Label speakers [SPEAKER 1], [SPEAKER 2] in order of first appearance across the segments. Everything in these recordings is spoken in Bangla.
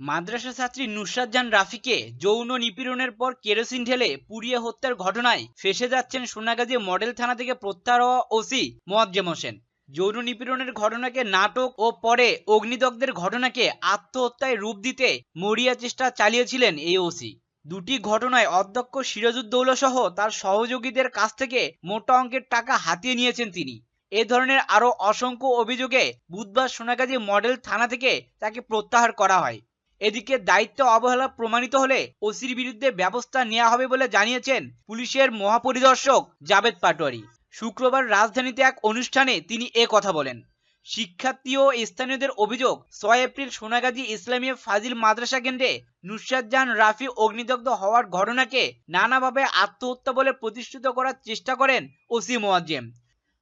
[SPEAKER 1] মাদ্রাসা ছাত্রী নুসরাত রাফিকে যৌন নিপীড়নের পর কেরোসিন ঢেলে পুড়িয়ে হত্যার ঘটনায় ফেসে যাচ্ছেন সোনাগাজী মডেল থানা থেকে প্রত্যাহার হওয়া ওসি মোয়াজ্জেম হোসেন। যৌন নিপীড়নের ঘটনাকে নাটক ও পরে অগ্নিদগ্ধের ঘটনাকে আত্মহত্যায় রূপ দিতে মরিয়া চেষ্টা চালিয়েছিলেন এই ওসি। দুটি ঘটনায় অধ্যক্ষ সিরাজউদ্দৌলা সহ তার সহযোগীদের কাছ থেকে মোটা অঙ্কের টাকা হাতিয়ে নিয়েছেন তিনি। এ ধরনের আরও অসংখ্য অভিযোগে বুধবার সোনাগাজী মডেল থানা থেকে তাকে প্রত্যাহার করা হয়। এদিকে দায়িত্ব অবহেলা প্রমাণিত হলে ওসির বিরুদ্ধে ব্যবস্থা নেওয়া হবে বলে জানিয়েছেন পুলিশের মহাপরিদর্শক জাবেদ পাটোয়ারি। শুক্রবার রাজধানীতে এক অনুষ্ঠানে তিনি এ কথা বলেন। শিক্ষার্থী ও স্থানীয়দের অভিযোগ, ছয় এপ্রিল সোনাগাজী ইসলামীয় ফাজিল মাদ্রাসা কেন্দ্রে নুসরাত রাফি অগ্নিদগ্ধ হওয়ার ঘটনাকে নানাভাবে আত্মহত্যা বলে প্রতিষ্ঠিত করার চেষ্টা করেন ওসি মোয়াজ্জেম।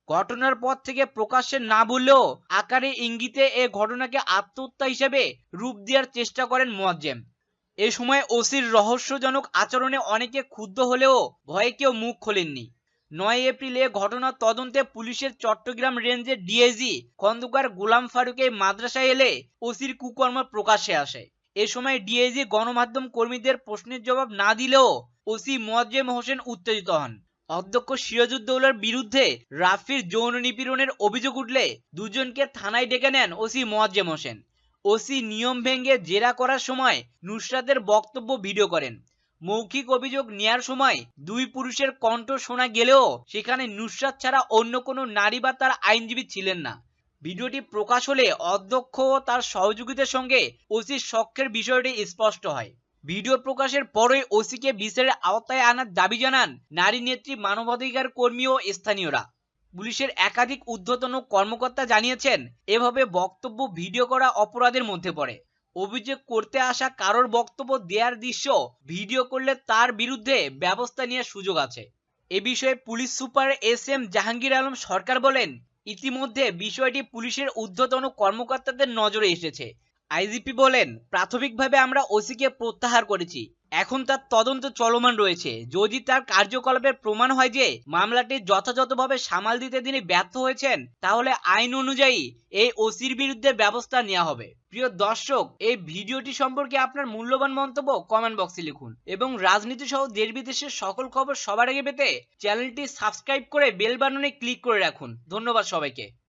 [SPEAKER 1] ঘটনার পর থেকে প্রকাশ্যে না বললেও আকারে ইঙ্গিতে এ ঘটনাকে আত্মহত্যা হিসেবে রূপ দেওয়ার চেষ্টা করেন মোয়াজ্জেম। এ সময় ওসির রহস্যজনক আচরণে অনেকে ক্ষুব্ধ হলেও ভয়ে কেউ মুখ খোলেননি। নয় এপ্রিলে ঘটনার তদন্তে পুলিশের চট্টগ্রাম রেঞ্জের ডিএজি খন্দকার গোলাম ফারুক এই মাদ্রাসায় এলে ওসির কুকর্ম প্রকাশ্যে আসে। এ সময় ডিআইজি গণমাধ্যম কর্মীদের প্রশ্নের জবাব না দিলেও ওসি মোয়াজ্জেম হোসেন উত্তেজিত হন। অধ্যক্ষ সিরাজউদ্দৌলার বিরুদ্ধে রাফির যৌন নিপীড়নের অভিযোগ উঠলে দুজনকে থানায় ডেকে নেন ওসি মোয়াজ্জেম হোসেন। ওসি নিয়ম ভেঙে জেরা করার সময় নুসরাতের বক্তব্য ভিডিও করেন। মৌখিক অভিযোগ নেয়ার সময় দুই পুরুষের কণ্ঠ শোনা গেলেও সেখানে নুসরাত ছাড়া অন্য কোনো নারী বা তার আইনজীবী ছিলেন না। ভিডিওটি প্রকাশ হলে অধ্যক্ষ ও তার সহযোগীদের সঙ্গে ওসির সখ্যের বিষয়টি স্পষ্ট হয়। ভিডিও প্রকাশের পরই ওসিকে বিচারের আওতায় আনার দাবি জানান নারী নেত্রী মানবাধিকার কর্মী ও স্থানীয়রা। পুলিশের একাধিক ঊর্ধ্বতন কর্মকর্তা জানিয়েছেন, এভাবে বক্তব্য ভিডিও করা অপরাধের মধ্যে পড়ে। অভিযোগ করতে আসা কারোর বক্তব্য দেওয়ার দৃশ্য ভিডিও করলে তার বিরুদ্ধে ব্যবস্থা নেওয়ার সুযোগ আছে। এ বিষয়ে police super S M Jahangir Alam Sarkar বলেন, ইতিমধ্যে বিষয়টি পুলিশের ঊর্ধ্বতন কর্মকর্তাদের নজরে এসেছে। আইজিপি বলেন, প্রাথমিকভাবে আমরা ওসিকে প্রত্যাহার করেছি। এখন তার তদন্ত চলমান রয়েছে। যদি তার কার্যকলাপের প্রমাণ হয় যে মামলাটি যথাযথভাবে সামাল দিতে তিনি ব্যর্থ হয়েছেন, তাহলে আইন অনুযায়ী এই ওসির বিরুদ্ধে ব্যবস্থা নেওয়া হবে। প্রিয় দর্শক, এই ভিডিওটি সম্পর্কে আপনার মূল্যবান মন্তব্য কমেন্ট বক্সে লিখুন এবং রাজনীতি সহ দেশ বিদেশের সকল খবর সবার আগে পেতে চ্যানেলটি সাবস্ক্রাইব করে বেল বাটনে ক্লিক করে রাখুন। ধন্যবাদ সবাইকে।